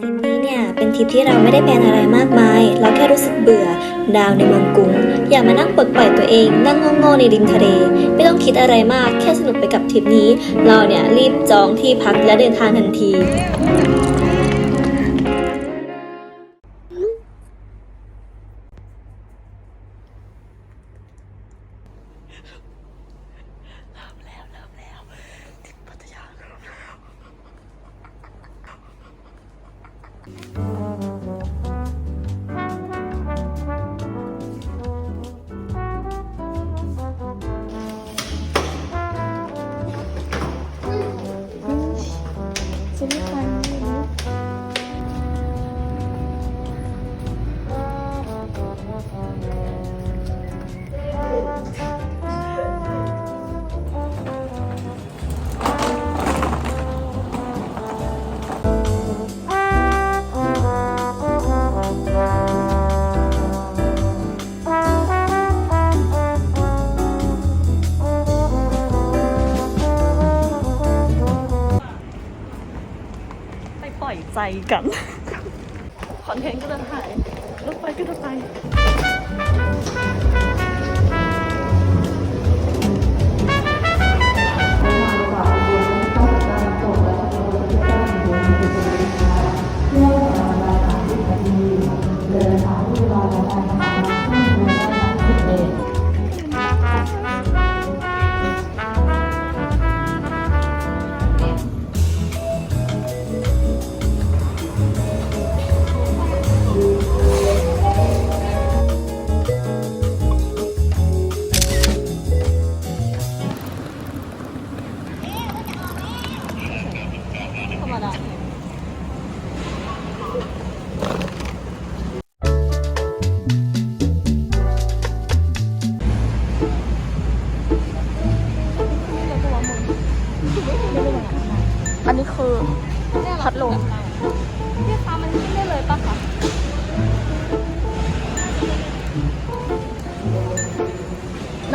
ทริปนี้เนี่ยเป็นทริปที่เราไม่ได้แพลนอะไรมากมาย เราแค่รู้สึกเบื่อ ดาวในเมืองกรุง อยากมานั่งปลดปล่อยตัวเอง นั่งโง่ๆในริมทะเล ไม่ต้องคิดอะไรมาก แค่สนุกไปกับทริปนี้ เราเนี่ยรีบจองที่พักและเดินทางทันที กัน คอนเทนต์ก็จะถ่ายรถไฟก็จะไป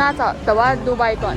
น่าจะแต่ว่าดูใบก่อน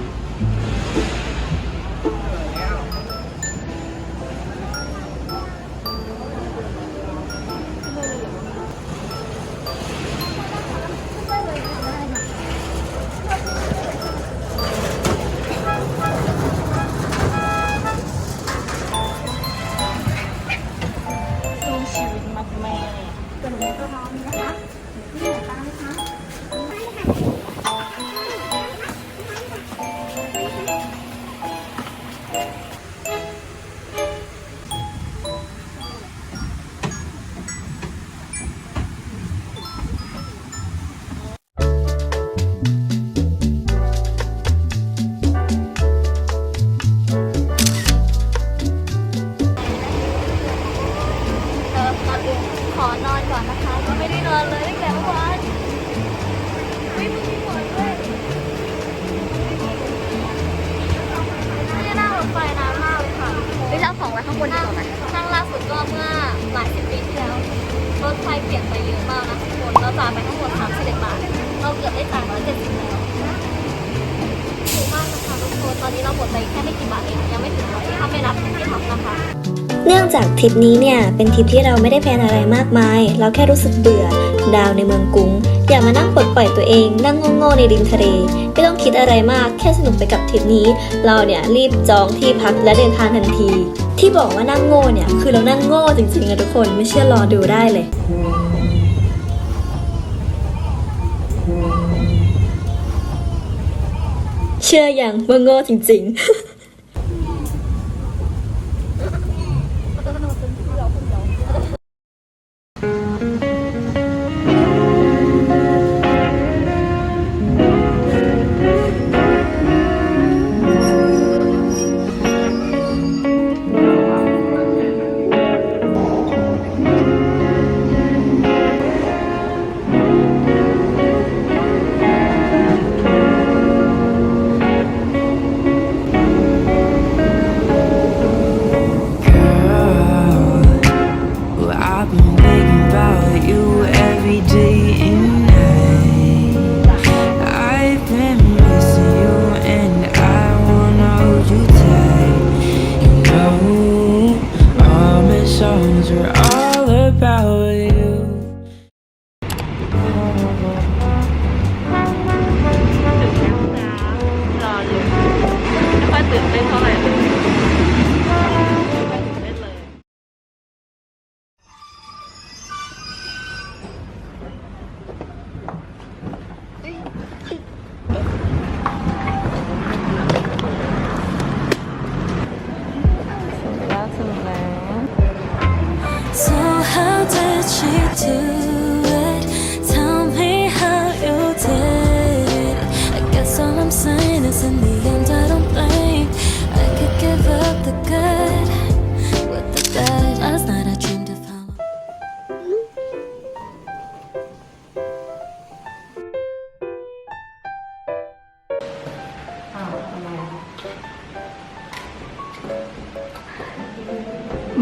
เปลี่ยนไปเยอะมากนะทุกคนเราจ่ายไปทั้งหมด31บาท เราเกือบได้ตังค์ร้อยเจ็ดสิบแล้วถูกมากนะคะทุกคน ตอนนี้เราหมดไปแค่ไม่กี่บาทเอง ยังไม่ถึงร้อยถ้าไม่นับที่พักนะคะเนื่องจากทริปนี้เนี่ยเป็นทริปที่เราไม่ได้แพลนอะไรมากมาย เราแค่รู้สึกเบื่อ ดาวในเมืองกรุง อยากมานั่งปลดปล่อยตัวเอง นั่งโง่ๆในริมทะเลไม่ต้องคิดอะไรมากแค่สนุกไปกับทริปนี้ เราเนี่ยรีบจองที่พักและเดินทางทันที ที่บอกว่านั่งโง่เนี่ย คือเรานั่งโง่จริงๆนะทุกคนไม่เชื่อรอดูได้เลย เชื่ออย่างว่าโง่จริง ๆ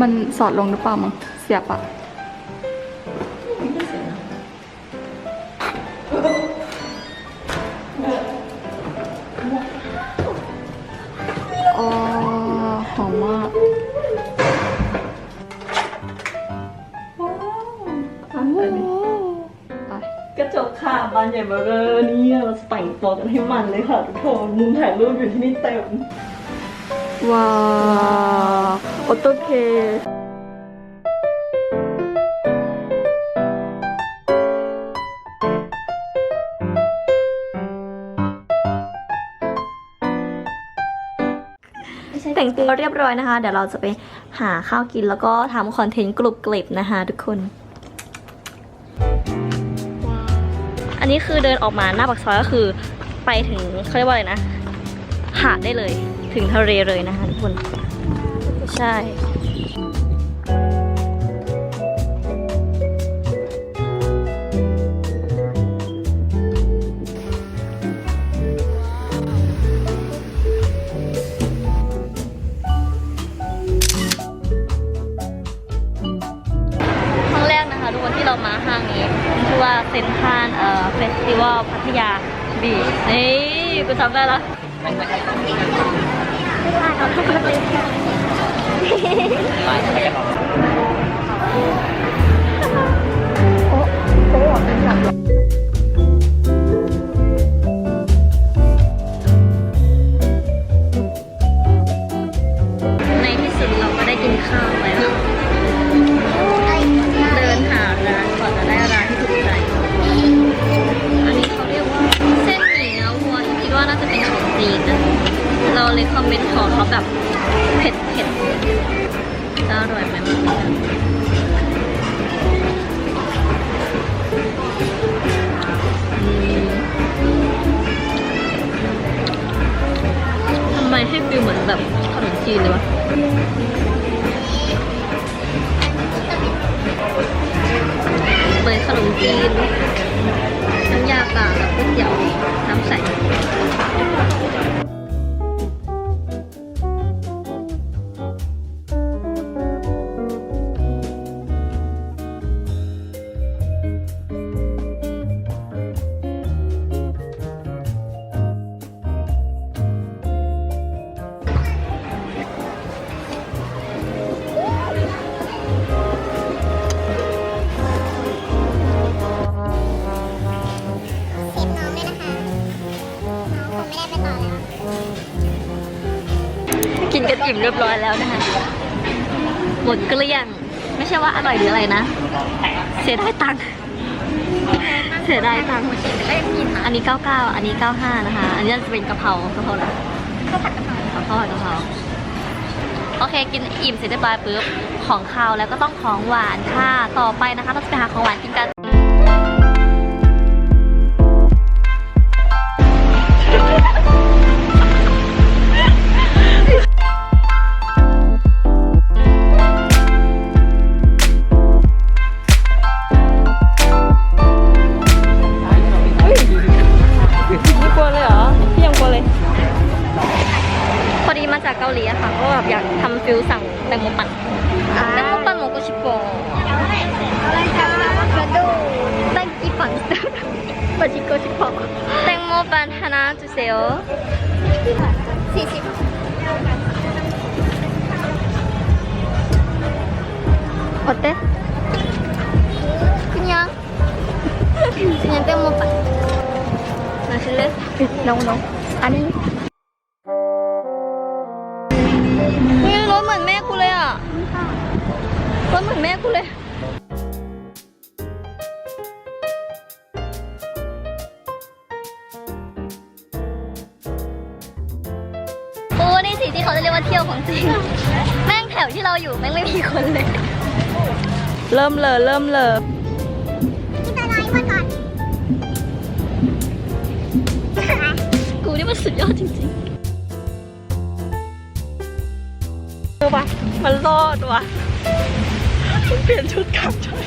มันสอดลงหรือเปล่ามั้งเสียบอะอ๋อหอมมากว้าวไปกระจกค่ะบานใหญ่เบ้อเร่อเนี่ยเราจะแต่งตัวกันให้มันเลยค่ะทุกคนมุมถ่ายรูปอยู่ที่นี่เต็ม ว้าว โอโตเคแต่งตัวเรียบร้อยนะคะ เดี๋ยวเราจะไปหาข้าวกินแล้วก็ทำคอนเทนต์กรุบกริบนะคะทุกคน อันนี้คือเดินออกมาหน้าปากซอยก็คือไปถึงเขาเรียกว่าอะไรนะ หาดได้เลย ถึงทะเลเลยนะคะทุกคน ใช่ครั้งแรกนะคะทุกคนที่เรามาห้างนี้ชื่อว่าเซนทรัลเอ่อเฟสติวัลพัทยาบีชนี่กูจำได้แล้ว จีนเลยวะเปิดขนมจีนน้ำยาป่ากับก๋วยเตี๋ยวน้ำใส อิ่มเรียบร้อยแล้วนะคะหมดเกลี้ยง ไม่ใช่ว่าอร่อยหรืออะไรนะ เสียดายตังค์เสียดายตังค์อันนี้ 99 อันนี้ 95 นะคะ อันนี้จะเป็นกะเพรากะเพราอะไรข้าวผัดกะเพรากะเพรากะเพราโอเค กินอิ่มเสร็จเรียบร้อยปุ๊บของคาวแล้วก็ต้องของหวานค่ะ ต่อไปนะคะเราจะไปหาของหวานกินกัน 그냥 빼먹 어. 마실 래? no no. 아 니. อุ๊ยรถเหมือนแม่กูเลยอะรถเหมือนแม่กูเลย โอ้ นี่สิที่เขาจะเรียกว่าเที่ยวของจริง แม่งแถวที่เราอยู่แม่งไม่มีคนเลย เริ่มเลยเริ่มเลย สุดยอดจริงเออวะมันรอดวะเปลี่ยนชุดกลับช่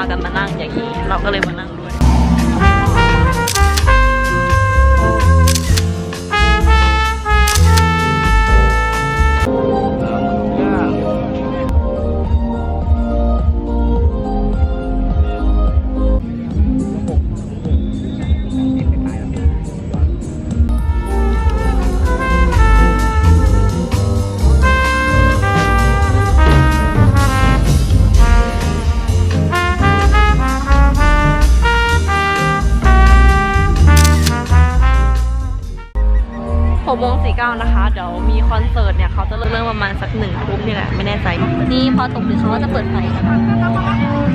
ากันมานั่งอย่างนี้ เราก็เลยมานั่ง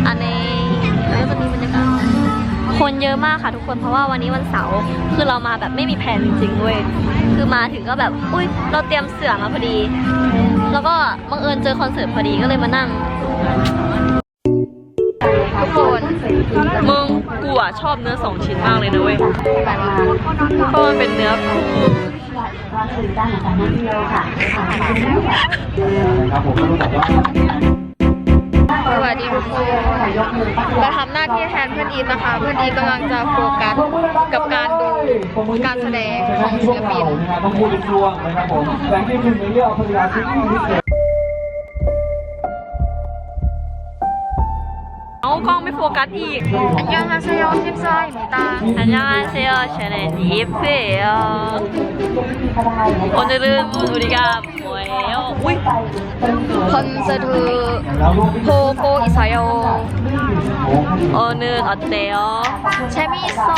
อันนี้แล้วก็จะมีบรรยากาศคนเยอะมากค่ะทุกคนเพราะว่าวันนี้วันเสาร์คือเรามาแบบไม่มีแผนจริงๆเว้ยคือมาถึงก็แบบอุ้ยเราเตรียมเสื่อมาพอดี แล้วก็บังเอิญเจอคอนเสิร์ตพอดีก็เลยมานั่งทุกคนมึงกูอะชอบเนื้อสองชิ้นมากเลยนะเว้ยเพราะมันเป็นเนื้อปู สวัสดีทุกคนเราทำหน้าที่แทนเพื่อนอีทนะคะ เพื่อนอีทกำลังจะโฟกัสกับการดูการแสดงของศิลปิน ต้องพูดเป็นช่วงนะครับผมแรงที่หนึ่งในเรื่องเอาพยาซิตี้ที่เกิด เอากล้องไม่โฟกัสอีก ยังฮาเซโยทิปซอยหมีตา อันยองอาเซโอชาแนลยิปเปียว 오늘은 우리가 뭐예요? 우이! 콘서트 보고 있어요. 오늘 어때요? 재미있어.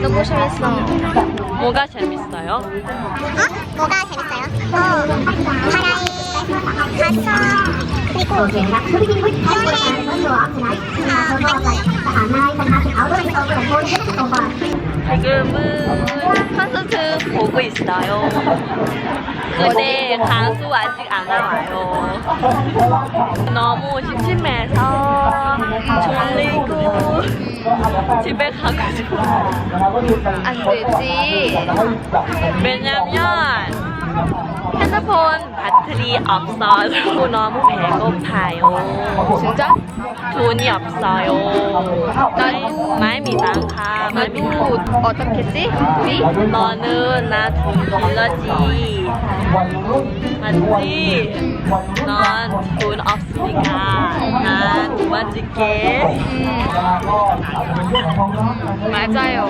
너무 재밌어. 뭐가 재밌어요? 어? 뭐가 재밌어요? 어, 바다에 가서 그리고 지금은 콘서트 보고 있어요. 근데 가수 아직 안 나와요. 너무 심심해서 졸리고 집에 가고 싶어요. 안 되지. 왜냐면 핸드폰 배터리 없어요 너무 배고파요 진짜? 돈이 없어요 나도 많이 미안하 어떻게지? 우리? 너는 나돈 빌러지 맞지? 넌 돈 없으니까 난 도와줄게 음. 맞아요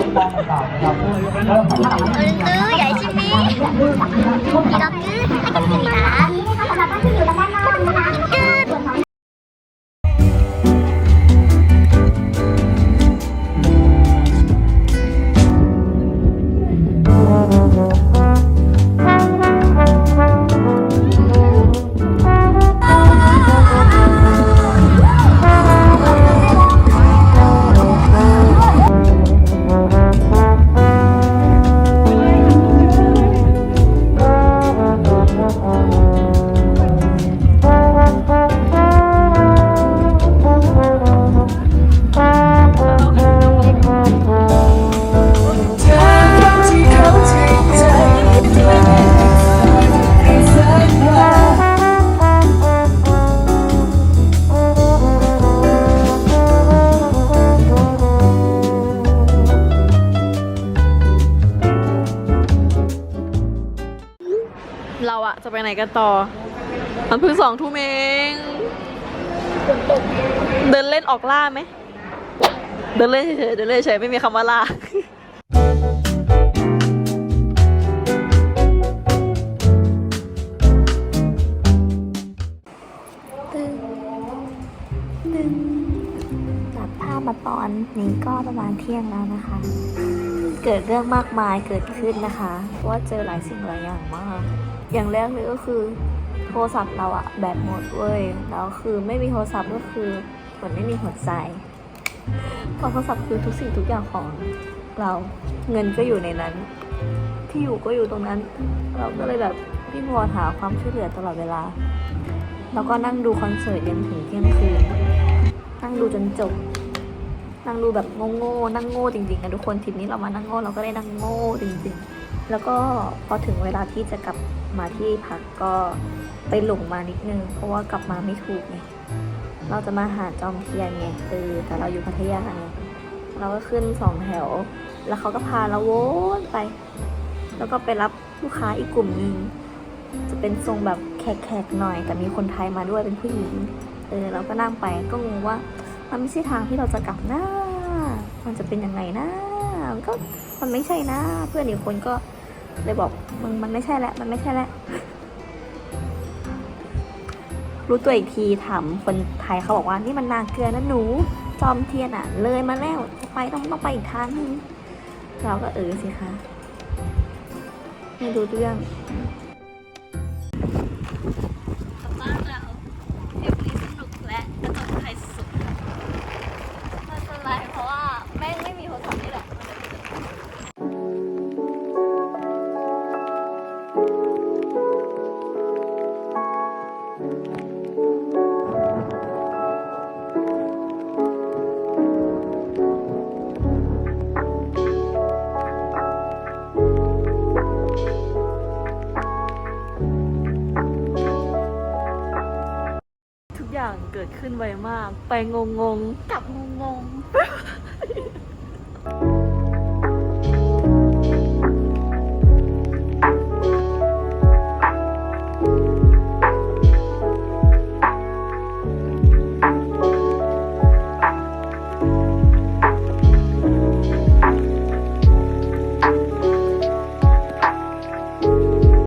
오늘도 열심히 이렇게 하겠습니다. กันต่อ มันเพิ่งสองทุ่มเอง เดินเล่นออกล่าไหม เดินเล่นเฉยๆเดินเล่นเฉยไม่มีคำว่าล่าตัดภามาตอนนี้ก็ประมาณเที่ยงแล้วนะคะ เกิดเรื่องมากมายเกิดขึ้นนะคะ ว่าเจอหลายสิ่งหลายอย่างมาก อย่างแรกเลยก็คือโทรศัพท์เราอะแบตหมดเว้ยแล้วคือไม่มีโทรศัพท์ก็คือเหมือนไม่มีหัวใจเพราะโทรศัพท์คือทุกสิ่งทุกอย่างของเราเงินก็อยู่ในนั้น ที่อยู่ก็อยู่ตรงนั้น เราก็เลยแบบพี่วอนหาความช่วยเหลือตลอดเวลา แล้วก็นั่งดูคอนเสิร์ตยันถึงเที่ยงคืนนั่งดูจนจบนั่งดูแบบโง่ๆนั่งโง่จริงๆนะทุกคนทริปนี้เรามานั่งโง่เราก็ได้นั่งโง่จริงๆ แล้วก็พอถึงเวลาที่จะกลับมาที่พักก็ไปหลงมานิดนึง เพราะว่ากลับมาไม่ถูกไงเราจะมาหาจอมเทียนไงเออแต่เราอยู่พัทยาไงเราก็ขึ้นสองแถว แล้วเขาก็พาเราวนไป แล้วก็ไปรับลูกค้าอีกกลุ่มหนึ่งจะเป็นทรงแบบแขกๆหน่อย แต่มีคนไทยมาด้วยเป็นผู้หญิงเออเราก็นั่งไปก็งงว่ามันไม่ใช่ทางที่เราจะกลับนะมันจะเป็นยังไงนะมันก็มันไม่ใช่นะ เพื่อนอีกคนก็ เลยบอกมึงมันไม่ใช่แล้วมันไม่ใช่แล้วรู้ตัวอีกทีถามคนไทยเขาบอกว่านี่มันนาเกลือนะหนู จอมเทียนอะ เลยมาแล้วไปต้องต้องไปอีกทางนึงเราก็เออสิคะไม่รู้เรื่อง เกิดขึ้นไวมาก ไปงงๆกลับงงๆ